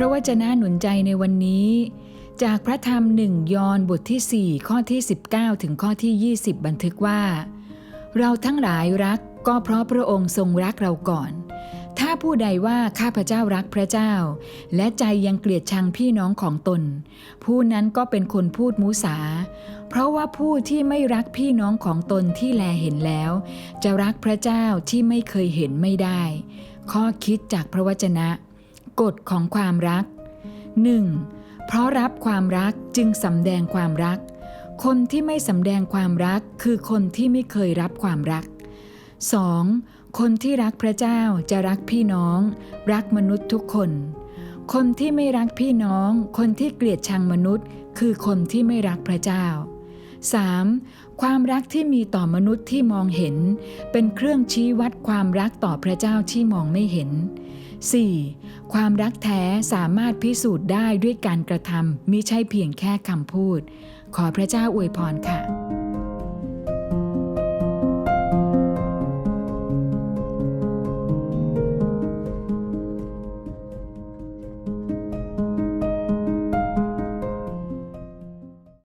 ระวจนะหนุนใจในวันนี้ จากพระธรรมหนึ่งยอห์นบทที่ 4 ข้อที่ 19 ถึงข้อที่ 20 บันทึกว่า เราทั้งหลายรักก็เพราะพระองค์ทรงรักเราก่อน ถ้าผู้ใดว่าข้าพเจ้ารักพระเจ้า และใจยังเกลียดชังพี่น้องของตน ผู้นั้นก็เป็นคนพูดมุสา เพราะว่าผู้ที่ไม่รักพี่น้องของตนที่แลเห็นแล้ว จะรักพระเจ้าที่ไม่เคยเห็นไม่ได้ ข้อคิดจากพระวจนะ กฎของความรัก 1. เพราะรับความรักจึงสำแดงความรัก คนที่ไม่สำแดงความรักคือคนที่ไม่เคยรับความรัก 2. คนที่รักพระเจ้าจะรักพี่น้อง รักมนุษย์ทุกคน คนที่ไม่รักพี่น้อง คนที่เกลียดชังมนุษย์ คือคนที่ไม่รักพระเจ้า 3. ความรักที่มีต่อมนุษย์ที่มองเห็น เป็นเครื่องชี้วัดความรักต่อพระเจ้าที่มองไม่เห็น 4. ความรักแท้สามารถพิสูจน์ได้ด้วยการกระทำมิใช่เพียงแค่คำพูด ขอพระเจ้าอวยพรค่ะ